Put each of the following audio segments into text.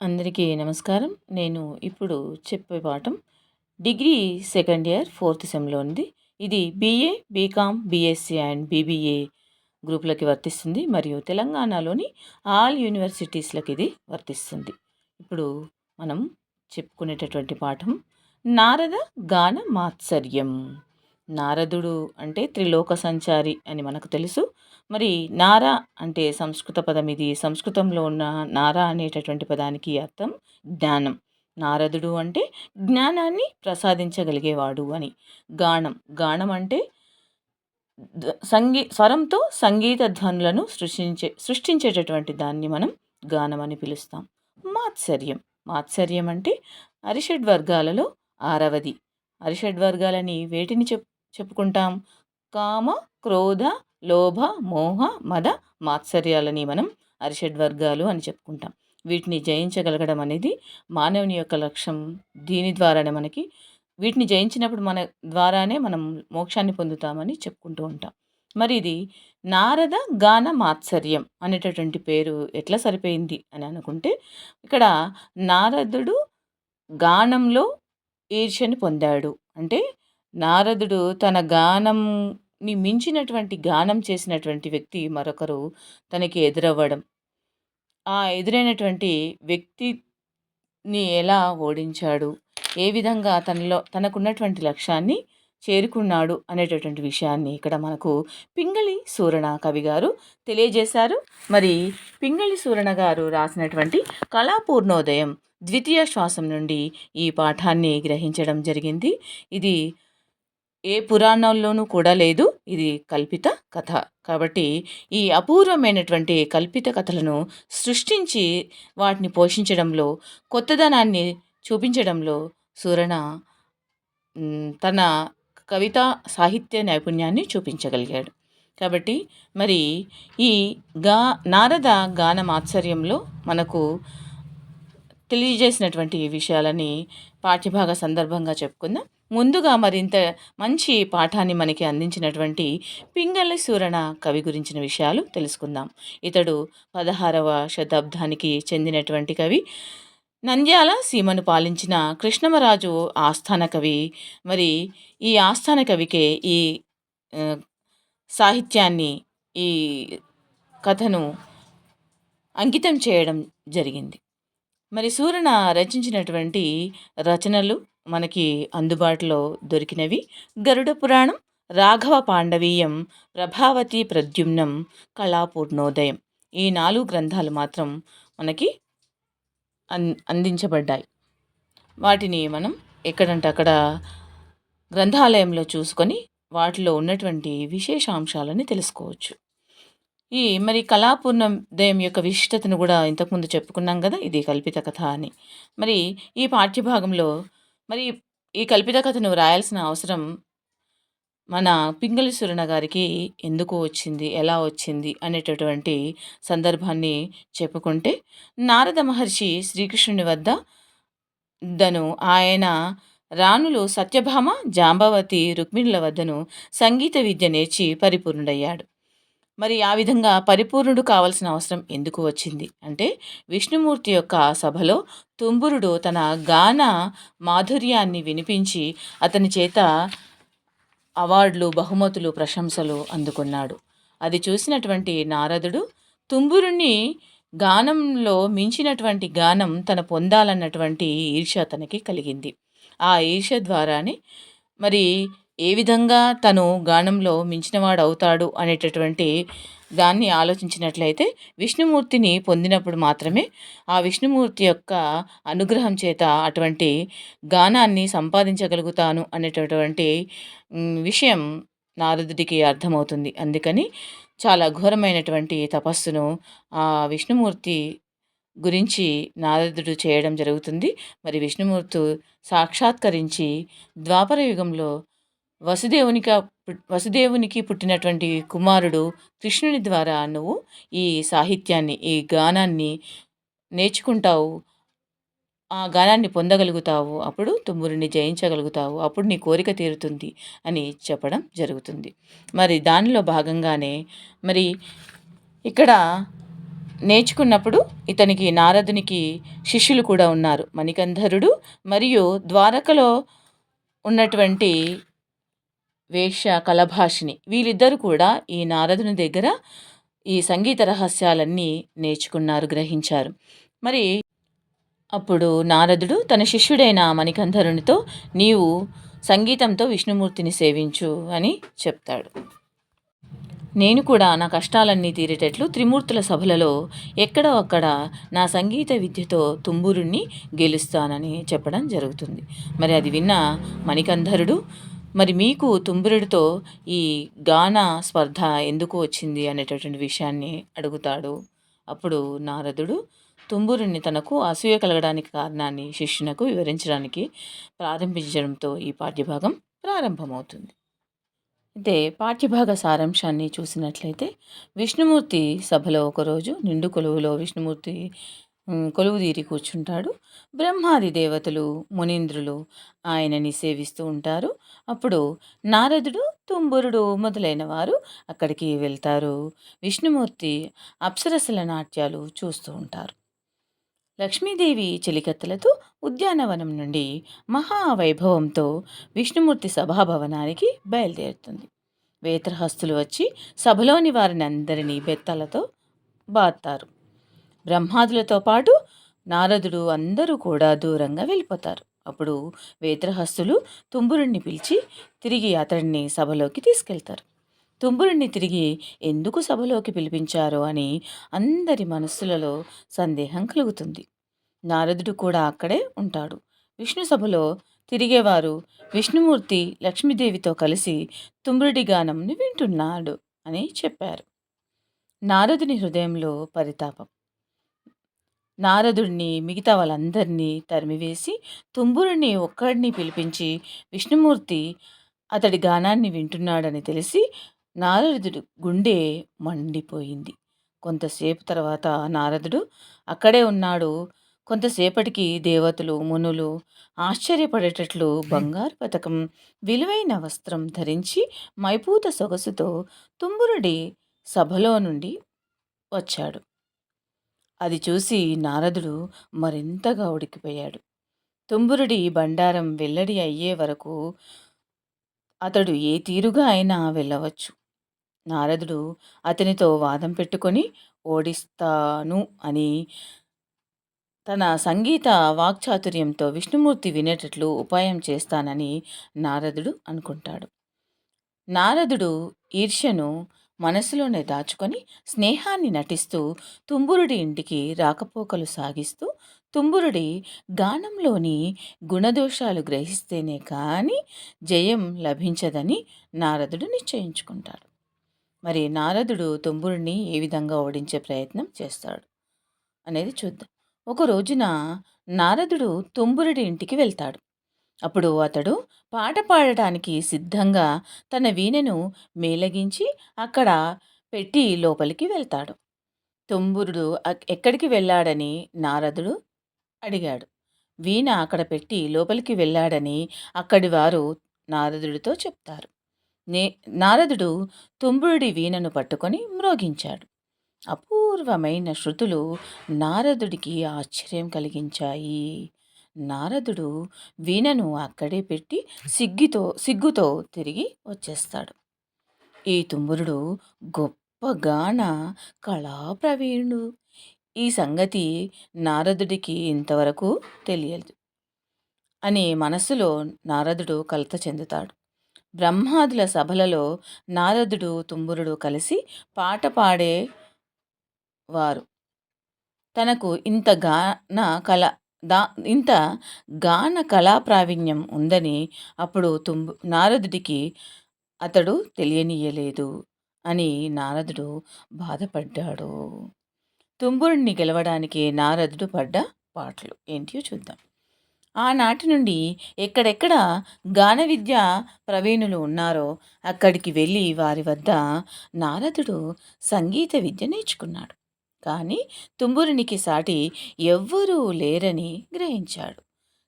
అందరికీ నమస్కారం. నేను ఇప్పుడు చెప్పే పాఠం డిగ్రీ సెకండ్ ఇయర్ ఫోర్త్ సెమ్లో ఉంది. ఇది BA BCom BSc and BBA గ్రూపులకి వర్తిస్తుంది. మరియు తెలంగాణలోని ఆల్ యూనివర్సిటీస్లకి ఇది వర్తిస్తుంది. ఇప్పుడు మనం చెప్పుకునేటటువంటి పాఠం నారద గాన మాత్సర్యం. నారదుడు అంటే త్రిలోక సంచారి అని మనకు తెలుసు. మరి నార అంటే సంస్కృత పదం. ఇది సంస్కృతంలో ఉన్న నార అనేటటువంటి పదానికి అర్థం జ్ఞానం. నారదుడు అంటే జ్ఞానాన్ని ప్రసాదించగలిగేవాడు అని. గానం గానం అంటే సంగీ స్వరంతో సంగీత ధ్వనులను సృష్టించే సృష్టించేటటువంటి దాన్ని మనం గానం అని పిలుస్తాం. మాత్సర్యం. మాత్సర్యం అంటే అరిషడ్ వర్గాలలో ఆరవది. అరిషడ్ వర్గాలని వేటిని చెప్ చెప్పుకుంటాం. కామ క్రోధ లోభ మోహ మద మాత్సర్యాలని మనం అరిషడ్ వర్గాలు అని చెప్పుకుంటాం. వీటిని జయించగలగడం అనేది మానవుని యొక్క లక్ష్యం. దీని ద్వారానే మనకి వీటిని జయించినప్పుడు మన ద్వారానే మనం మోక్షాన్ని పొందుతామని చెప్పుకుంటూ ఉంటాం. మరి ఇది నారద గాన మాత్సర్యం అనేటటువంటి పేరు ఎట్లా సరిపోయింది అని అనుకుంటే ఇక్కడ నారదుడు గానంలో ఈర్ష్యని పొందాడు. అంటే నారదుడు తన గానంని మించినటువంటి గానం చేసినటువంటి వ్యక్తి మరొకరు తనకి ఎదురవ్వడం. ఆ ఎదురైనటువంటి వ్యక్తిని ఎలా ఓడించాడు? ఏ విధంగా తనలో తనకున్నటువంటి లక్ష్యాన్ని చేరుకున్నాడు అనేటటువంటి విషయాన్ని ఇక్కడ మనకు పింగళి సూరణ కవి గారు తెలియజేశారు. మరి పింగళి సూరణ గారు రాసినటువంటి కళాపూర్ణోదయం ద్వితీయ శ్వాసం నుండి ఈ పాఠాన్ని గ్రహించడం జరిగింది. ఇది ఏ పురాణంలోనూ కూడా లేదు. ఇది కల్పిత కథ. కాబట్టి ఈ అపూర్వమైనటువంటి కల్పిత కథలను సృష్టించి వాటిని పోషించడంలో కొత్తదనాన్ని చూపించడంలో సూరణ తన కవిత సాహిత్య నైపుణ్యాన్ని చూపించగలిగాడు. కాబట్టి మరి ఈ గా నారద గాన మాత్సర్యంలో మనకు తెలియజేసినటువంటి విషయాలని పాఠ్యభాగ సందర్భంగా చెప్పుకుందాం. ముందుగా మరింత మంచి పాఠాన్ని మనకి అందించినటువంటి పింగళి సూరణ కవి గురించిన విషయాలు తెలుసుకుందాం. ఇతడు పదహారవ శతాబ్దానికి చెందినటువంటి కవి. నంద్యాల సీమను పాలించిన కృష్ణమరాజు ఆస్థాన కవి. మరి ఈ ఆస్థాన కవికే ఈ సాహిత్యాన్ని ఈ కథను అంకితం చేయడం జరిగింది. మరి సూరణ రచించినటువంటి రచనలు మనకి అందుబాటులో దొరికినవి. గరుడ పురాణం రాఘవ పాండవీయం ప్రభావతి ప్రద్యుమ్నం కళాపూర్ణోదయం. ఈ నాలుగు గ్రంథాలు మాత్రం మనకి అన్ అందించబడ్డాయి. వాటిని మనం ఎక్కడంటే అక్కడ గ్రంథాలయంలో చూసుకొని వాటిలో ఉన్నటువంటి విశేషాంశాలని తెలుసుకోవచ్చు. ఈ మరి కళాపూర్ణోదయం యొక్క విశిష్టతను కూడా ఇంతకుముందు చెప్పుకున్నాం కదా ఇది కల్పిత కథ అని. మరి ఈ పాఠ్యభాగంలో మరి ఈ కల్పిత కథను రాయాల్సిన అవసరం మన పింగళి సురణ గారికి ఎందుకు వచ్చింది ఎలా వచ్చింది అనేటటువంటి సందర్భాన్ని చెప్పుకుంటే నారద మహర్షి శ్రీకృష్ణుని వద్ద దను ఆయన రాణులు సత్యభామ జాంబవతి రుక్మిణుల వద్దను సంగీత విద్య నేర్చి పరిపూర్ణుడయ్యాడు. మరి ఆ విధంగా పరిపూర్ణుడు కావాల్సిన అవసరం ఎందుకు వచ్చింది? అంటే విష్ణుమూర్తి యొక్క సభలో తుంబురుడు తన గాన మాధుర్యాన్ని వినిపించి అతని చేత అవార్డులు బహుమతులు ప్రశంసలు అందుకున్నాడు. అది చూసినటువంటి నారదుడు తుంబురుణ్ణి గానంలో మించినటువంటి గానం తన పొందాలన్నటువంటి ఈర్ష తనకి కలిగింది. ఆ ఈర్ష ద్వారానే మరి ఏ విధంగా తను గానంలో మించినవాడు అవుతాడు అనేటటువంటి దాన్ని ఆలోచించినట్లయితే విష్ణుమూర్తిని పొందినప్పుడు మాత్రమే ఆ విష్ణుమూర్తి యొక్క అనుగ్రహం చేత అటువంటి గానాన్ని సంపాదించగలుగుతాను అనేటటువంటి విషయం నారదుడికి అర్థమవుతుంది. అందుకని చాలా ఘోరమైనటువంటి తపస్సును ఆ విష్ణుమూర్తి గురించి నారదుడు చేయడం జరుగుతుంది. మరి విష్ణుమూర్తి సాక్షాత్కరించి ద్వాపర యుగంలో వసుదేవునికి వసుదేవునికి పుట్టినటువంటి కుమారుడు కృష్ణుని ద్వారా నువ్వు ఈ సాహిత్యాన్ని ఈ గానాన్ని నేర్చుకుంటావు. ఆ గానాన్ని పొందగలుగుతావు. అప్పుడు తుమ్మురిని జయించగలుగుతావు. అప్పుడు నీ కోరిక తీరుతుంది అని చెప్పడం జరుగుతుంది. మరి దానిలో భాగంగానే మరి ఇక్కడ నేర్చుకున్నప్పుడు ఇతనికి నారదునికి శిష్యులు కూడా ఉన్నారు. మణికంధరుడు మరియు ద్వారకలో ఉన్నటువంటి వేష కలభాషిని. వీళ్ళిద్దరూ కూడా ఈ నారదుని దగ్గర ఈ సంగీత రహస్యాలన్నీ నేర్చుకున్నారు గ్రహించారు. మరి అప్పుడు నారదుడు తన శిష్యుడైన మణికంధరునితో నీవు సంగీతంతో విష్ణుమూర్తిని సేవించు అని చెప్తాడు. నేను కూడా నా కష్టాలన్నీ తీరేటట్లు త్రిమూర్తుల సభలలో ఎక్కడో అక్కడ నా సంగీత విద్యతో తుంబురుణ్ణి గెలుస్తానని చెప్పడం జరుగుతుంది. మరి అది విన్న మణికంధరుడు మరి మీకు తుంబురుడితో ఈ గాన స్పర్ధ ఎందుకు వచ్చింది అనేటటువంటి విషయాన్ని అడుగుతాడు. అప్పుడు నారదుడు తుంబురుని తనకు అసూయ కలగడానికి కారణాన్ని శిష్యునకు వివరించడానికి ప్రారంభించడంతో ఈ పాఠ్యభాగం ప్రారంభమవుతుంది. అయితే పాఠ్యభాగ సారాంశాన్ని చూసినట్లయితే విష్ణుమూర్తి సభలో ఒకరోజు నిండు కొలువులో విష్ణుమూర్తి కొలువు తీరి కూర్చుంటాడు. బ్రహ్మాది దేవతలు మునీంద్రులు ఆయనని సేవిస్తూ ఉంటారు. అప్పుడు నారదుడు తుంబురుడు మొదలైన వారు అక్కడికి వెళ్తారు. విష్ణుమూర్తి అప్సరసల నాట్యాలు చూస్తూ ఉంటారు. లక్ష్మీదేవి చెలికత్తలతో ఉద్యానవనం నుండి మహావైభవంతో విష్ణుమూర్తి సభాభవనానికి బయలుదేరుతుంది. వేత్రహస్తులు వచ్చి సభలోని వారిని అందరినీ బెత్తలతో బాత్తారు బ్రహ్మాదులతో పాటు నారదుడు అందరూ కూడా దూరంగా వెళ్ళిపోతారు. అప్పుడు వేత్రహస్తులు తుంబురుణ్ణి పిలిచి తిరిగి అతడిని సభలోకి తీసుకెళ్తారు. తుంబురుణ్ణి తిరిగి ఎందుకు సభలోకి పిలిపించారో అని అందరి మనస్సులలో సందేహం కలుగుతుంది. నారదుడు కూడా అక్కడే ఉంటాడు. విష్ణు సభలో తిరిగేవారు విష్ణుమూర్తి లక్ష్మీదేవితో కలిసి తుంబురుడి గానంని వింటున్నాడు అని చెప్పారు. నారదుని హృదయంలో పరితాపం. నారదుడిని మిగతా వాళ్ళందరినీ తరిమివేసి తుంబురుని ఒక్కడిని పిలిపించి విష్ణుమూర్తి అతడి గానాన్ని వింటున్నాడని తెలిసి నారదుడు గుండె మండిపోయింది. కొంతసేపు తర్వాత నారదుడు అక్కడే ఉన్నాడు. కొంతసేపటికి దేవతలు మునులు ఆశ్చర్యపడేటట్లు బంగారు పథకం విలువైన వస్త్రం ధరించి మైపూత సొగసుతో తుంబురుడి సభలో నుండి వచ్చాడు. అది చూసి నారదుడు మరింతగా ఉడికిపోయాడు. తుంబురుడి బండారం వెల్లడి అయ్యే వరకు అతడు ఏ తీరుగా అయినా వెళ్ళవచ్చు. నారదుడు అతనితో వాదం పెట్టుకొని ఓడిస్తాను అని తన సంగీత వాక్చాతుర్యంతో విష్ణుమూర్తి వినేటట్లు ఉపాయం చేస్తానని నారదుడు అనుకుంటాడు. నారదుడు ఈర్ష్యను మనసులోనే దాచుకొని స్నేహాన్ని నటిస్తూ తుంబురుడి ఇంటికి రాకపోకలు సాగిస్తూ తుంబురుడి గానంలోని గుణదోషాలు గ్రహిస్తేనే కానీ జయం లభించదని నారదుడు నిశ్చయించుకుంటాడు. మరి నారదుడు తుంబురుడిని ఏ విధంగా ఓడించే ప్రయత్నం చేస్తాడు అనేది చూద్దాం. ఒక రోజున నారదుడు తుంబురుడి ఇంటికి వెళ్తాడు. అప్పుడు అతడు పాట పాడటానికి సిద్ధంగా తన వీణను మేలగించి అక్కడ పెట్టి లోపలికి వెళ్తాడు. తుంబురుడు ఎక్కడికి వెళ్ళాడని? నారదుడు అడిగాడు. వీణ అక్కడ పెట్టి లోపలికి వెళ్ళాడని అక్కడి వారు నారదుడితో చెప్తారు. నే నారదుడు తుంబురుడి వీణను పట్టుకొని మ్రోగించాడు. అపూర్వమైన శృతులు నారదుడికి ఆశ్చర్యం కలిగించాయి. నారదుడు వీణను అక్కడే పెట్టి సిగ్గితో సిగ్గుతో తిరిగి వచ్చేస్తాడు. ఈ తుంబురుడు గొప్ప గాన కళాప్రవీణుడు. ఈ సంగతి నారదుడికి ఇంతవరకు తెలియదు. అని మనసులో నారదుడు కలత చెందుతాడు. బ్రహ్మాదుల సభలలో నారదుడు తుంబురుడు కలిసి పాట పాడేవారు. తనకు ఇంత గాన కళ దా ఇంత గాన కళా ప్రావీణ్యం ఉందని అప్పుడు తుంబు నారదుడికి అతడు తెలియనీయలేదు అని నారదుడు బాధపడ్డాడు. తుంబురుణ్ణి గెలవడానికి నారదుడు పడ్డ పాటలు ఏంటియో చూద్దాం. ఆనాటి నుండి ఎక్కడెక్కడ గాన విద్య ప్రవీణులు ఉన్నారో అక్కడికి వెళ్ళి వారి వద్ద నారదుడు సంగీత విద్య నేర్చుకున్నాడు. కానీ తుంబురునికి సాటి ఎవ్వరూ లేరని గ్రహించాడు.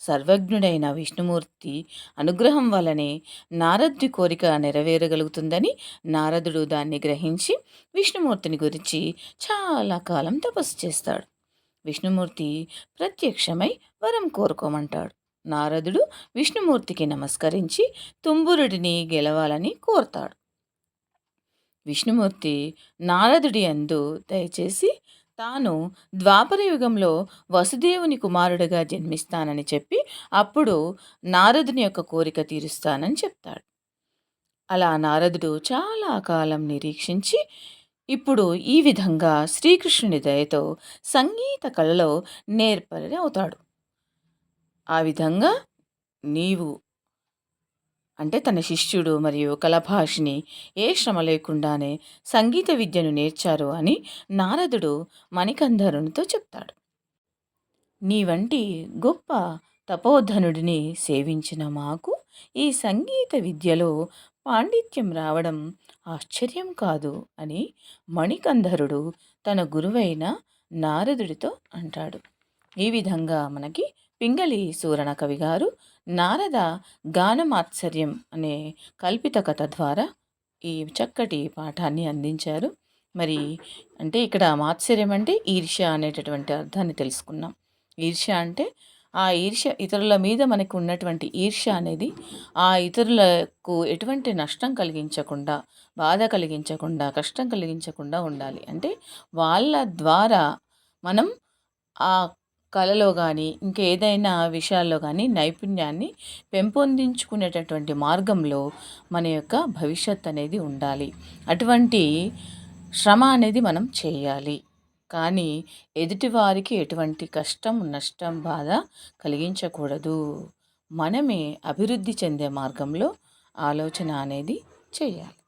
సర్వజ్ఞుడైన విష్ణుమూర్తి అనుగ్రహం వలనే నారదుడి కోరిక నెరవేరగలుగుతుందని నారదుడు దాన్ని గ్రహించి విష్ణుమూర్తిని గురించి చాలా కాలం తపస్సు చేస్తాడు. విష్ణుమూర్తి ప్రత్యక్షమై వరం కోరుకోమంటాడు. నారదుడు విష్ణుమూర్తికి నమస్కరించి తుంబురుడిని గెలవాలని కోరతాడు. విష్ణుమూర్తి నారదుడి అందు దయచేసి తాను ద్వాపర యుగంలో వసుదేవుని కుమారుడిగా జన్మిస్తానని చెప్పి అప్పుడు నారదుని యొక్క కోరిక తీరుస్తానని చెప్తాడు. అలా నారదుడు చాలా కాలం నిరీక్షించి ఇప్పుడు ఈ విధంగా శ్రీకృష్ణుని దయతో సంగీత కళలో నేర్పరి అవుతాడు ఆ విధంగా నీవు అంటే తన శిష్యుడు మరియు కలభాషిని ఏ శ్రమ లేకుండానే సంగీత విద్యను నేర్చారు అని నారదుడు మణికంధరునితో చెప్తాడు. నీ వంటి గొప్ప తపోధనుడిని సేవించిన మాకు ఈ సంగీత విద్యలో పాండిత్యం రావడం ఆశ్చర్యం కాదు అని మణికంధరుడు తన గురువైన నారదుడితో అంటాడు. ఈ విధంగా మనకి పింగళి సూరణ కవి గారు నారద గానమాత్సర్యం అనే కల్పిత కథ ద్వారా ఈ చక్కటి పాఠాన్ని అందించారు. మరి అంటే ఇక్కడ మాత్సర్యం అంటే ఈర్ష్య అనేటటువంటి అర్థాన్ని తెలుసుకున్నాం. ఈర్ష్య అంటే ఆ ఈర్ష్య ఇతరుల మీద మనకు ఉన్నటువంటి ఈర్ష్య అనేది ఆ ఇతరులకు ఎటువంటి నష్టం కలిగించకుండా బాధ కలిగించకుండా కష్టం కలిగించకుండా ఉండాలి. అంటే వాళ్ళ ద్వారా మనం ఆ కళలో కానీ ఇంకేదైనా విషయాల్లో కానీ నైపుణ్యాన్ని పెంపొందించుకునేటటువంటి మార్గంలో మన యొక్క భవిష్యత్ అనేది ఉండాలి. అటువంటి శ్రమ అనేది మనం చేయాలి. కానీ ఎదుటివారికి ఎటువంటి కష్టం నష్టం బాధ కలిగించకూడదు. మనమే అభివృద్ధి చెందే మార్గంలో ఆలోచన అనేది చేయాలి.